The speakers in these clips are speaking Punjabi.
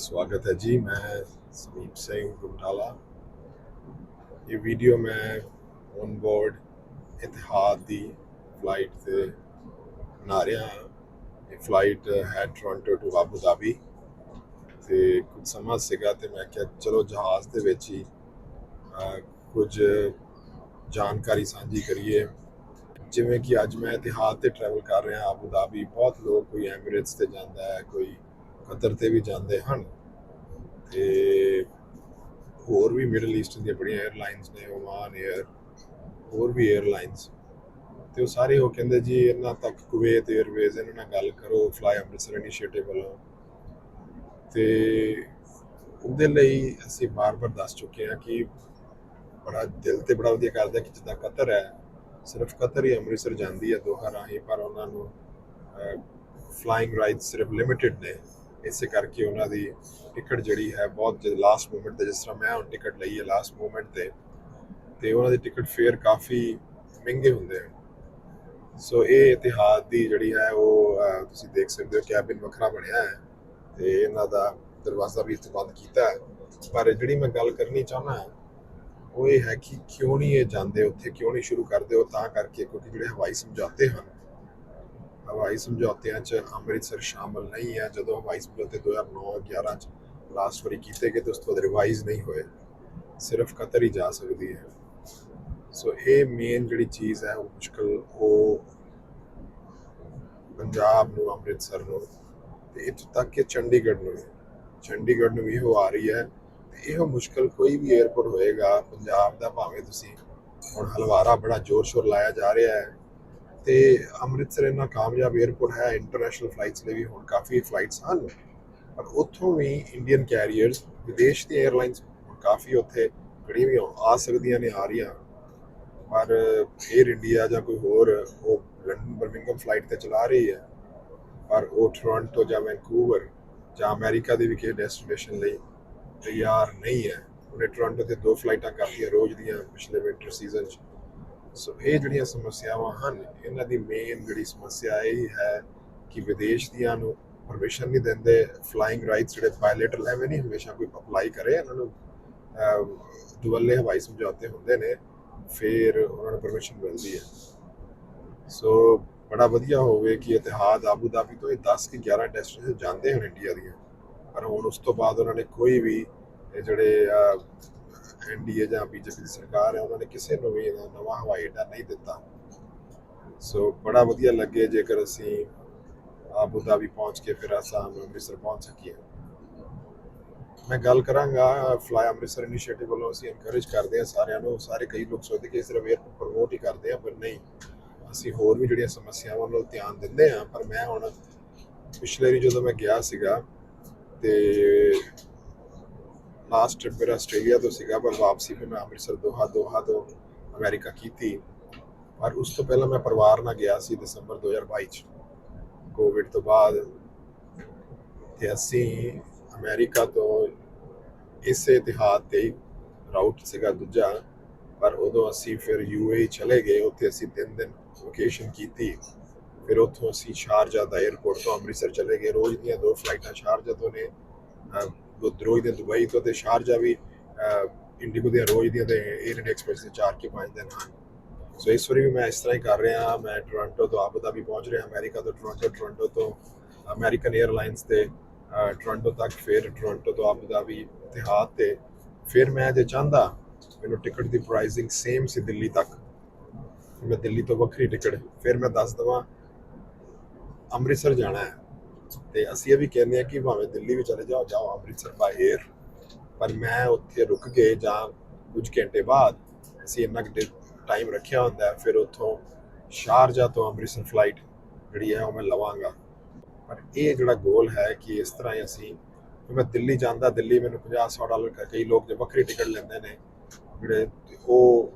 ਸਵਾਗਤ ਹੈ ਜੀ, ਮੈਂ ਸਮੀਪ ਸਿੰਘ ਗੁਮਟਾਲਾ ਇਹ ਵੀਡੀਓ ਮੈਂ ਔਨ ਬੋਰਡ ਇਤਿਹਾਦ ਦੀ ਫਲਾਈਟ ਤੇ ਬਣਾ ਰਿਹਾ ਹਾਂ। ਇਹ ਫਲਾਈਟ ਹੈ ਟੋਰਾਂਟੋ ਟੂ ਆਬੂ ਧਾਬੀ ਤੇ ਕੁਝ ਸਮਾਂ ਸੀਗਾ ਤੇ ਮੈਂ ਕਿਹਾ, ਚਲੋ ਜਹਾਜ਼ ਦੇ ਵਿੱਚ ਹੀ ਕੁਝ ਜਾਣਕਾਰੀ ਸਾਂਝੀ ਕਰੀਏ। ਜਿਵੇਂ ਕਿ ਅੱਜ ਮੈਂ ਇਤਿਹਾਦ ਤੇ ਟਰੈਵਲ ਕਰ ਰਿਹਾ ਆਬੂ ਧਾਬੀ ਬਹੁਤ ਲੋਕ ਕੋਈ ਐਮਿਰੇਟਸ ਤੇ ਜਾਂਦਾ ਹੈ, ਕੋਈ ਪੱਧਰ ਤੇ ਵੀ ਜਾਂਦੇ ਹਨ ਤੇ ਹੋਰ ਵੀ ਮਿਡਲ ਈਸਟ ਦੀਆਂ ਬੜੀਆਂ 에ਅਰਲਾਈਨਸ ਨੇ ਓਮਾਨ 에ਅਰ ਹੋਰ ਵੀ 에ਅਰਲਾਈਨਸ ਤੇ ਉਹ ਸਾਰੇ ਉਹ ਕਹਿੰਦੇ ਜੀ ਇਹਨਾਂ ਤੱਕ ਕੁਵੇਤ 에ਅਰਵੇਜ਼ ਇਹਨਾਂ ਨਾਲ ਗੱਲ ਕਰੋ ਫਲਾਈ ਅੰਮ੍ਰਿਤਸਰ ਇਨੀਸ਼ੀਏਟਿਵ ਵੱਲੋਂ ਤੇ ਉਹਦੇ ਲਈ ਅਸੀਂ ਬਾਰ-ਬਾਰ ਦੱਸ ਚੁੱਕੇ ਹਾਂ ਕਿ ਬੜਾ ਦਿਲ ਤੇ ਬੜਾ ਵਧੀਆ ਕਰਦਾ ਕਿ ਜਿੱਦਾਂ ਕਤਰ ਹੈ, ਸਿਰਫ ਕਤਰ ਹੀ ਅੰਮ੍ਰਿਤਸਰ ਜਾਂਦੀ ਹੈ ਦੋਹਾਂ ਰਾਹੀਂ, ਪਰ ਉਹਨਾਂ ਨੂੰ ਫਲਾਈਂਗ ਰਾਈਟਸ ਸਿਰਫ ਲਿਮਿਟਿਡ ਨੇ। ਇਸੇ ਕਰਕੇ ਉਹਨਾਂ ਦੀ ਟਿਕਟ ਜਿਹੜੀ ਹੈ ਬਹੁਤ ਲਾਸਟ ਮੂਮੈਂਟ ਤੇ ਜਿਸ ਤਰ੍ਹਾਂ ਮੈਂ ਹੁਣ ਟਿਕਟ ਲਈ ਹੈ ਲਾਸਟ ਮੂਮੈਂਟ ਤੇ ਤੇ ਉਹਨਾਂ ਦੀ ਟਿਕਟ ਫੇਅਰ ਕਾਫੀ ਮਹਿੰਗੇ ਹੁੰਦੇ ਹਨ ਸੋ ਇਹ ਇਤਿਹਾਸ ਦੀ ਜਿਹੜੀ ਹੈ ਉਹ ਤੁਸੀਂ ਦੇਖ ਸਕਦੇ ਹੋ ਕੈਬਿਨ ਵੱਖਰਾ ਬਣਿਆ ਹੈ ਤੇ ਇਹਨਾਂ ਦਾ ਦਰਵਾਜ਼ਾ ਵੀ ਇੱਥੇ ਬੰਦ ਕੀਤਾ ਹੈ। ਪਰ ਜਿਹੜੀ ਮੈਂ ਗੱਲ ਕਰਨੀ ਚਾਹੁੰਦਾ ਉਹ ਇਹ ਹੈ ਕਿ ਕਿਉਂ ਨਹੀਂ ਇਹ ਜਾਂਦੇ, ਉੱਥੇ ਕਿਉਂ ਨਹੀਂ ਸ਼ੁਰੂ ਕਰਦੇ, ਉਹ ਤਾਂ ਕਰਕੇ ਕਿਉਂਕਿ ਜਿਹੜੇ ਹਵਾਈ ਸਮਝੌਤੇ ਹਨ ਹਵਾਈ ਸਮਝੌਤਿਆਂ 'ਚ ਅੰਮ੍ਰਿਤਸਰ ਸ਼ਾਮਲ ਨਹੀਂ ਹੈ। ਜਦੋਂ ਹਵਾਈ ਸਮਝੌਤੇ 2009-11 'ਚ ਲਾਸਟ ਵਾਰੀ ਕੀਤੇ ਗਏ ਤੇ ਉਸ ਤੋਂ ਬਾਅਦ ਰਿਵਾਈਜ਼ ਨਹੀਂ ਹੋਏ। ਸਿਰਫ ਕਤਰ ਹੀ ਜਾ ਸਕਦੀ ਹੈ। ਸੋ ਇਹ ਮੇਨ ਜਿਹੜੀ ਚੀਜ਼ ਹੈ, ਉਹ ਮੁਸ਼ਕਲ, ਉਹ ਪੰਜਾਬ ਨੂੰ, ਅੰਮ੍ਰਿਤਸਰ ਨੂੰ ਤੇ ਇੱਥੋਂ ਤੱਕ ਕਿ ਚੰਡੀਗੜ੍ਹ ਨੂੰ ਵੀ। ਚੰਡੀਗੜ੍ਹ ਨੂੰ ਵੀ ਹੋ ਆ ਰਹੀ ਹੈ ਤੇ ਇਹੋ ਮੁਸ਼ਕਲ ਕੋਈ ਵੀ 에ਅਰਪੋਰਟ ਹੋਏਗਾ, ਪੰਜਾਬ ਦਾ, ਭਾਵੇਂ ਤੁਸੀਂ ਹੁਣ ਹਲਵਾਰਾ ਬੜਾ ਜ਼ੋਰ ਸ਼ੋਰ ਲਾਇਆ ਜਾ ਰਿਹਾ ਹੈ ਤੇ ਅੰਮ੍ਰਿਤਸਰ ਇਹਨਾਂ ਕਾਮਯਾਬ 에ਅਰਪੋਰਟ ਹੈ ਇੰਟਰਨੈਸ਼ਨਲ ਫਲਾਈਟਸ ਲਈ ਵੀ ਹੁਣ ਕਾਫੀ ਫਲਾਈਟਸ ਹਨ, ਪਰ ਉੱਥੋਂ ਵੀ ਇੰਡੀਅਨ ਕੈਰੀਅਰਸ ਵਿਦੇਸ਼ ਦੀ 에ਅਰਲਾਈਨਸ ਕਾਫੀ ਉੱਥੇ ਖੜੀ ਵੀ ਆ ਸਕਦੀਆਂ ਨੇ, ਆ ਰਹੀਆਂ। ਪਰ 에ਅਰ ਇੰਡੀਆ ਜਾਂ ਕੋਈ ਹੋਰ, ਉਹ ਲੰਡਨ ਬਰਮਿੰਗਮ ਫਲਾਈਟ ਤੇ ਚਲਾ ਰਹੀ ਹੈ, ਪਰ ਉਹ ਟੋਰਾਂਟੋ ਜਾਂ ਵੈਂਕੂਵਰ ਜਾਂ ਅਮਰੀਕਾ ਦੇ ਵੀ ਕਿਸੇ ਡੈਸਟੀਨੇਸ਼ਨ ਲਈ ਤਿਆਰ ਨਹੀਂ ਹੈ। ਉਹਨੇ ਟੋਰਾਂਟੋ ਤੇ ਦੋ ਫਲਾਈਟਾਂ ਕਰਤੀਆਂ ਰੋਜ਼ ਦੀਆਂ ਪਿਛਲੇ ਵਿੰਟਰ ਸੀਜ਼ਨ 'ਚ। ਸੋ ਇਹ ਜਿਹੜੀਆਂ ਸਮੱਸਿਆਵਾਂ ਹਨ ਇਹਨਾਂ ਦੀ ਮੇਨ ਜਿਹੜੀ ਸਮੱਸਿਆ ਇਹ ਹੈ ਕਿ ਵਿਦੇਸ਼ ਦੀਆਂ ਨੂੰ ਪਰਮਿਸ਼ਨ ਨਹੀਂ ਦਿੰਦੇ ਫਲਾਈਂਗ ਰਾਈਟਸ ਜਿਹੜੇ ਬਾਇਲੇਟਰਲ ਐਵੇਂ ਨਹੀਂ ਹਮੇਸ਼ਾ ਕੋਈ ਅਪਲਾਈ ਕਰੇ ਇਹਨਾਂ ਨੂੰ ਅਹ, ਦੁਵੱਲੇ ਹਵਾਈ ਸਮਝੌਤੇ ਹੁੰਦੇ ਨੇ ਫਿਰ ਉਹਨਾਂ ਨੂੰ ਪਰਮਿਸ਼ਨ ਮਿਲਦੀ ਹੈ। ਸੋ ਬੜਾ ਵਧੀਆ ਹੋਵੇ ਕਿ ਇਤਿਹਾਦ ਆਬੂ ਧਾਬੀ ਤੋਂ ਇਹ 10 ਕਿ 11 ਡੈਸਟੀਨੇਸ਼ਨ ਜਾਂਦੇ ਹਨ ਇੰਡੀਆ ਦੀਆਂ ਪਰ ਹੁਣ ਉਸ ਤੋਂ ਬਾਅਦ ਉਹਨਾਂ ਨੇ ਕੋਈ ਵੀ ਇਹ ਜਿਹੜੇ ਐਨਡੀਏ ਜਾਂ ਬੀਜੇਪੀ ਦੀ ਸਰਕਾਰ ਹੈ, ਉਹਨਾਂ ਨੇ ਕਿਸੇ ਨੂੰ ਵੀ ਇਹਦਾ ਨਵਾਂ ਹਵਾਈ ਅੱਡਾ ਨਹੀਂ ਦਿੱਤਾ। ਸੋ ਬੜਾ ਵਧੀਆ ਲੱਗੇ ਜੇਕਰ ਅਸੀਂ ਆਬੂ ਧਾਬੀ ਪਹੁੰਚ ਕੇ ਫਿਰ ਆਸਾਮ ਅੰਮ੍ਰਿਤਸਰ ਪਹੁੰਚ ਸਕੀਏ। ਮੈਂ ਗੱਲ ਕਰਾਂਗਾ ਫਲਾਈ ਅੰਮ੍ਰਿਤਸਰ ਇਨੀਸ਼ੀਏਟਿਵ ਵੱਲੋਂ ਅਸੀਂ ਐਨਕਰੇਜ ਕਰਦੇ ਹਾਂ ਸਾਰਿਆਂ ਨੂੰ, ਸਾਰੇ ਕਈ ਲੋਕ ਸੋਚਦੇ ਕਿ ਸਿਰਫ 에ਅਰਪੋਰਟ ਪ੍ਰਮੋਟ ਹੀ ਕਰਦੇ ਆ ਪਰ ਨਹੀਂ। ਅਸੀਂ ਹੋਰ ਵੀ ਜਿਹੜੀਆਂ ਸਮੱਸਿਆਵਾਂ ਵੱਲ ਧਿਆਨ ਦਿੰਦੇ ਹਾਂ, ਪਰ ਮੈਂ ਹੁਣ ਪਿਛਲੇ ਵਾਰੀ ਜਦੋਂ ਮੈਂ ਗਿਆ ਸੀਗਾ, ਤੇ ਲਾਸਟ ਟ੍ਰਿਪ ਮੇਰਾ ਆਸਟ੍ਰੇਲੀਆ ਤੋਂ ਸੀਗਾ, ਪਰ ਵਾਪਸੀ ਫਿਰ ਮੈਂ ਅੰਮ੍ਰਿਤਸਰ ਦੋਹਾ ਦੋਹਾ ਤੋਂ ਅਮਰੀਕਾ ਕੀਤੀ। ਪਰ ਉਸ ਤੋਂ ਪਹਿਲਾਂ ਮੈਂ ਪਰਿਵਾਰ ਨਾਲ ਗਿਆ ਸੀ ਦਸੰਬਰ 2022 ਚ। ਕੋਵਿਡ ਤੋਂ ਬਾਅਦ ਤੇ ਅਸੀਂ ਅਮਰੀਕਾ ਤੋਂ ਇਸੇ ਇਤਿਹਾਦ ਤੇ ਰਾਊਟ ਸੀਗਾ ਦੂਜਾ। ਪਰ ਉਦੋਂ ਅਸੀਂ ਫਿਰ ਯੂਏਈ ਚਲੇ ਗਏ, ਉੱਥੇ ਅਸੀਂ ਤਿੰਨ ਦਿਨ ਵਕੇਸ਼ਨ ਕੀਤੀ। ਫਿਰ ਉੱਥੋਂ ਅਸੀਂ ਸ਼ਾਰਜਾ ਦਾ 에ਅਰਪੋਰਟ ਤੋਂ ਅੰਮ੍ਰਿਤਸਰ ਚਲੇ ਗਏ। ਰੋਜ਼ ਦੀਆਂ ਦੋ ਫਲਾਈਟਾਂ ਸ਼ਾਰਜਾ ਤੋਂ ਨੇ। ਅਹ, ਦੋ ਰੋਜ਼ ਦੀਆਂ ਦੁਬਈ ਤੋਂ ਤੇ ਸ਼ਾਰਜਾ ਵੀ ਇੰਡੀਗੋ ਦੀਆਂ ਰੋਜ਼ ਦੀਆਂ ਤੇ 에ਅਰ ਇੰਡੀਆ ਐਕਸਪ੍ਰੈਸ ਦੇ ਚਾਰ ਕੇ ਪੰਜ ਦਿਨ ਹਨ। ਸੋ ਇਸ ਵਾਰੀ ਵੀ ਮੈਂ ਇਸ ਤਰ੍ਹਾਂ ਹੀ ਕਰ ਰਿਹਾ ਮੈਂ ਟੋਰਾਂਟੋ ਤੋਂ ਆਬੂ ਧਾਬੀ ਪਹੁੰਚ ਰਿਹਾ ਅਮਰੀਕਾ ਤੋਂ ਟੋਰਾਂਟੋ ਟੋਰਾਂਟੋ ਤੋਂ ਅਮਰੀਕਨ 에ਅਰਲਾਈਨਸ ਤੇ ਟੋਰਾਂਟੋ ਤੱਕ ਫਿਰ ਟੋਰਾਂਟੋ ਤੋਂ ਆਬੂ ਧਾਬੀ ਇਤਿਹਾਦ ਤੇ। ਫਿਰ ਮੈਂ ਜੇ ਚਾਹੁੰਦਾ ਮੈਨੂੰ ਟਿਕਟ ਦੀ ਪ੍ਰਾਈਸਿੰਗ ਸੇਮ ਸੀ ਦਿੱਲੀ ਤੱਕ। ਮੈਂ ਦਿੱਲੀ ਤੋਂ ਵੱਖਰੀ ਟਿਕਟ ਫਿਰ ਮੈਂ ਦੱਸ ਦਵਾਂ ਅੰਮ੍ਰਿਤਸਰ ਜਾਣਾ ਹੈ। ਤੇ ਅਸੀਂ ਇਹ ਵੀ ਕਹਿੰਦੇ ਆ ਕਿ ਭਾਵੇਂ ਦਿੱਲੀ ਵੀ ਚਲੇ ਜਾਓ ਜਾਓ ਅੰਮ੍ਰਿਤਸਰ ਬਾਈ 에ਅਰ ਪਰ ਮੈਂ ਉੱਥੇ ਰੁਕ ਕੇ ਜਾਂ ਕੁਝ ਘੰਟੇ ਬਾਅਦ ਅਸੀਂ ਇੰਨਾ ਕਿ ਟਾਈਮ ਰੱਖਿਆ ਹੁੰਦਾ ਫਿਰ ਉੱਥੋਂ ਸ਼ਾਰਜਾ ਤੋਂ ਅੰਮ੍ਰਿਤਸਰ ਫਲਾਈਟ ਜਿਹੜੀ ਹੈ ਉਹ ਮੈਂ ਲਵਾਂਗਾ। ਪਰ ਇਹ ਜਿਹੜਾ ਗੋਲ ਹੈ ਕਿ ਇਸ ਤਰ੍ਹਾਂ ਹੀ ਅਸੀਂ ਜੇ ਮੈਂ ਦਿੱਲੀ ਜਾਂਦਾ, ਦਿੱਲੀ ਮੈਨੂੰ 50 100 ਡਾਲਰ ਕਈ ਲੋਕ ਜੇ ਵੱਖਰੀ ਟਿਕਟ ਲੈਂਦੇ ਨੇ, ਜਿਹੜੇ ਉਹ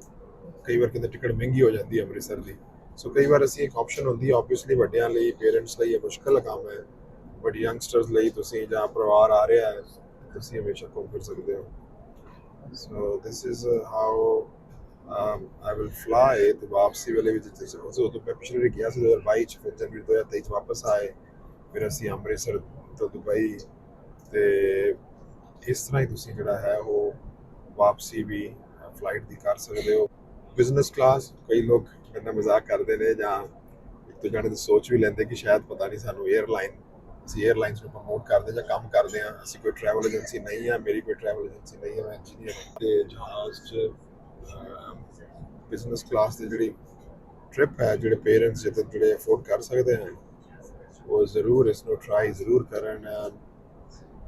ਕਈ ਵਾਰ ਕਹਿੰਦੇ ਟਿਕਟ ਮਹਿੰਗੀ ਹੋ ਜਾਂਦੀ ਹੈ ਅੰਮ੍ਰਿਤਸਰ ਦੀ। ਸੋ ਕਈ ਵਾਰ ਅਸੀਂ ਇੱਕ ਆਪਸ਼ਨ ਹੁੰਦੀ ਹੈ ਆਬਵੀਅਸਲੀ ਵੱਡਿਆਂ ਲਈ ਪੇਰੈਂਟਸ ਲਈ ਇਹ ਮੁਸ਼ਕਲ ਕੰਮ ਹੈ। ਬਟ ਯੰਗਸਟਰਸ ਲਈ ਤੁਸੀਂ ਜਾਂ ਪਰਿਵਾਰ ਆ ਰਿਹਾ ਹੈ, ਤੁਸੀਂ ਹਮੇਸ਼ਾ ਘੁੰਮ ਫਿਰ ਸਕਦੇ ਹੋ। So this is how I will fly ਤੇ ਵਾਪਸੀ ਵੇਲੇ ਵੀ ਜਿੱਥੇ ਸੋ ਤੋਂ ਮੈਂ ਪਿਛਲੇ ਵਾਰੀ ਗਿਆ ਸੀ 2022 ਚ, ਫਿਰ ਜਨਵਰੀ 2023 ਚ ਵਾਪਸ ਆਏ, ਫਿਰ ਅਸੀਂ ਅੰਮ੍ਰਿਤਸਰ ਤੋਂ ਦੁਬਈ ਤੇ ਇਸ ਤਰ੍ਹਾਂ ਹੀ ਤੁਸੀਂ ਜਿਹੜਾ ਹੈ ਉਹ ਵਾਪਸੀ ਵੀ ਫਲਾਈਟ ਦੀ ਕਰ ਸਕਦੇ ਹੋ। ਬਿਜ਼ਨਸ ਕਲਾਸ ਕਈ ਲੋਕ ਮੇਰੇ ਮਜ਼ਾਕ ਕਰਦੇ ਨੇ ਜਾਂ ਇੱਕ ਤੋਂ ਜਾਣੇ ਦੀ ਸੋਚ ਵੀ ਲੈਂਦੇ ਕਿ ਸ਼ਾਇਦ ਪਤਾ ਨਹੀਂ ਸਾਨੂੰ 에ਅਰਲਾਈਨ ਅਸੀਂ 에ਅਰਲਾਈਨਸ ਨੂੰ ਪ੍ਰਮੋਟ ਕਰਦੇ ਜਾਂ ਕੰਮ ਕਰਦੇ ਆ ਅਸੀਂ ਕੋਈ ਟਰੈਵਲ ਏਜੰਸੀ ਨਹੀਂ ਆ ਮੇਰੀ ਕੋਈ ਟਰੈਵਲ ਏਜੰਸੀ ਨਹੀਂ ਹੈ, ਮੈਂ ਇੰਜੀਨੀਅਰ ਤੇ ਜਹਾਜ਼ 'ਚ ਬਿਜ਼ਨਸ ਕਲਾਸ ਦੀ ਜਿਹੜੀ ਟ੍ਰਿਪ ਹੈ, ਜਿਹੜੇ ਪੇਰੈਂਟਸ ਜਿਹੜੇ ਜਿਹੜੇ ਅਫੋਰਡ ਕਰ ਸਕਦੇ ਹਨ, ਉਹ ਜ਼ਰੂਰ ਇਸ ਨੂੰ ਟਰਾਈ ਜ਼ਰੂਰ ਕਰਨ।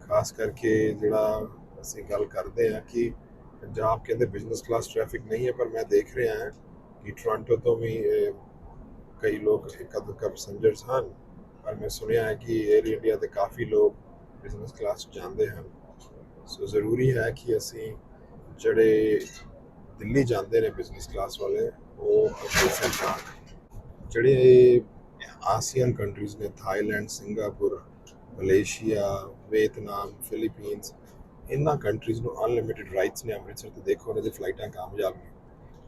ਖਾਸ ਕਰਕੇ ਜਿਹੜਾ ਅਸੀਂ ਗੱਲ ਕਰਦੇ ਹਾਂ ਕਿ ਪੰਜਾਬ ਕਹਿੰਦੇ ਬਿਜ਼ਨਸ ਕਲਾਸ ਟ੍ਰੈਫਿਕ ਨਹੀਂ ਹੈ, ਪਰ ਮੈਂ ਦੇਖ ਰਿਹਾ ਹਾਂ ਕਿ ਟੋਰਾਂਟੋ ਤੋਂ ਵੀ ਕਈ ਲੋਕ ਇੱਕ ਅੱਧ ਪੈਸੰਜਰਸ ਹਨ। ਪਰ ਮੈਂ ਸੁਣਿਆ ਹੈ ਕਿ 에ਅਰ ਇੰਡੀਆ ਦੇ ਕਾਫੀ ਲੋਕ ਬਿਜ਼ਨਸ ਕਲਾਸ ਜਾਂਦੇ ਹਨ। ਸੋ ਜ਼ਰੂਰੀ ਹੈ ਕਿ ਅਸੀਂ ਜਿਹੜੇ ਦਿੱਲੀ ਜਾਂਦੇ ਨੇ ਬਿਜ਼ਨਸ ਕਲਾਸ ਵਾਲੇ, ਉਹ ਆਪਣੇ ਜਾਣ। ਜਿਹੜੇ ਆਸੀਅਨ ਕੰਟਰੀਜ਼ ਨੇ Thailand Singapore Malaysia Vietnam Philippines ਇਹਨਾਂ ਕੰਟਰੀਜ਼ ਨੂੰ ਅਨਲਿਮਿਟਿਡ ਰਾਈਟਸ ਨੇ ਅੰਮ੍ਰਿਤਸਰ ਤੋਂ। ਦੇਖੋ ਉਹਨਾਂ ਦੀ ਫਲਾਈਟਾਂ ਕਾਮਯਾਬ ਨੇ।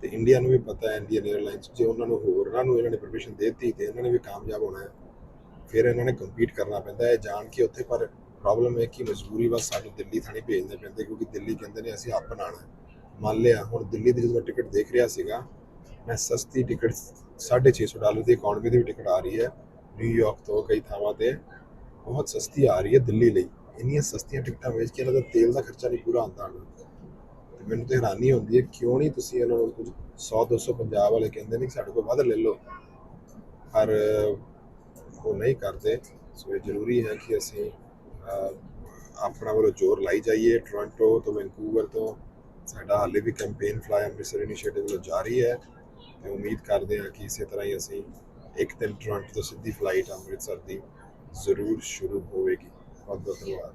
ਤੇ ਇੰਡੀਆ ਨੂੰ ਵੀ ਪਤਾ ਹੈ ਇੰਡੀਅਨ 에ਅਰਲਾਈਨਸ ਜੇ ਉਹਨਾਂ ਨੂੰ ਹੋਰਨਾਂ ਨੂੰ ਇਹਨਾਂ ਨੇ ਪਰਮਿਸ਼ਨ ਦੇ ਦਿੱਤੀ, ਤੇ ਇਹਨਾਂ ਨੇ ਵੀ ਕਾਮਯਾਬ ਹੋਣਾ ਹੈ। ਫਿਰ ਇਹਨਾਂ ਨੇ ਕੰਪੀਟ ਕਰਨਾ ਪੈਂਦਾ ਹੈ ਜਾਣ ਕੇ ਉੱਥੇ, ਪਰ ਪ੍ਰੋਬਲਮ ਹੈ ਕਿ ਮਜਬੂਰੀ ਬਸ ਸਾਨੂੰ ਦਿੱਲੀ ਥਾਣੀ ਭੇਜਣੇ ਪੈਂਦੇ, ਕਿਉਂਕਿ ਦਿੱਲੀ ਕਹਿੰਦੇ ਨੇ ਅਸੀਂ ਆਪ ਬਣਾਉਣਾ ਮੰਨ ਲਿਆ, ਹੁਣ ਦਿੱਲੀ ਦੀ ਜਦੋਂ ਮੈਂ ਟਿਕਟ ਦੇਖ ਰਿਹਾ ਸੀਗਾ, ਮੈਂ ਸਸਤੀ ਟਿਕਟ 650 ਡਾਲਰ ਦੀ ਇਕਨੋਮੀ ਦੀ ਵੀ ਟਿਕਟ ਆ ਰਹੀ ਹੈ ਨਿਊਯਾਰਕ ਤੋਂ ਕਈ ਥਾਵਾਂ ਤੇ, ਬਹੁਤ ਸਸਤੀ ਆ ਰਹੀ ਹੈ ਦਿੱਲੀ ਲਈ। ਇੰਨੀਆਂ ਸਸਤੀਆਂ ਟਿਕਟਾਂ ਵੇਚ ਕੇ ਇਹਨਾਂ ਦਾ ਤੇਲ ਦਾ ਖਰਚਾ ਨਹੀਂ ਪੂਰਾ ਆਉਂਦਾ ਉਹਨਾਂ ਤੇ ਮੈਨੂੰ ਤੇ ਹੈਰਾਨੀ ਹੁੰਦੀ ਹੈ, ਕਿਉਂ ਨਹੀਂ ਤੁਸੀਂ ਇਹਨਾਂ ਨੂੰ ਕੁਝ 100 200 ਪੰਜਾਬ ਵਾਲੇ ਕਹਿੰਦੇ ਨੇ ਕਿ ਸਾਡੇ ਕੋਲ ਵੱਧ ਲੈ ਲਓ। ਪਰ ਉਹ ਨਹੀਂ ਕਰਦੇ। ਸੋ ਇਹ ਜ਼ਰੂਰੀ ਹੈ ਕਿ ਅਸੀਂ ਆਪਣਾ ਵੱਲੋਂ ਜ਼ੋਰ ਲਾਈ ਜਾਈਏ। ਟੋਰਾਂਟੋ ਤੋਂ ਵੈਂਕੂਵਰ ਤੋਂ ਸਾਡਾ ਹਾਲੇ ਵੀ ਕੈਂਪੇਨ ਫਲਾਈ ਅੰਮ੍ਰਿਤਸਰ ਇਨੀਸ਼ੀਏਟਿਵ ਵੱਲੋਂ ਜਾਰੀ ਹੈ। ਤੇ ਉਮੀਦ ਕਰਦੇ ਹਾਂ ਕਿ ਇਸੇ ਤਰ੍ਹਾਂ ਹੀ ਅਸੀਂ ਇੱਕ ਦਿਨ ਟੋਰਾਂਟੋ ਤੋਂ ਸਿੱਧੀ ਫਲਾਈਟ ਅੰਮ੍ਰਿਤਸਰ ਦੀ ਜ਼ਰੂਰ ਸ਼ੁਰੂ ਹੋਵੇਗੀ। ਬਹੁਤ ਬਹੁਤ ਧੰਨਵਾਦ।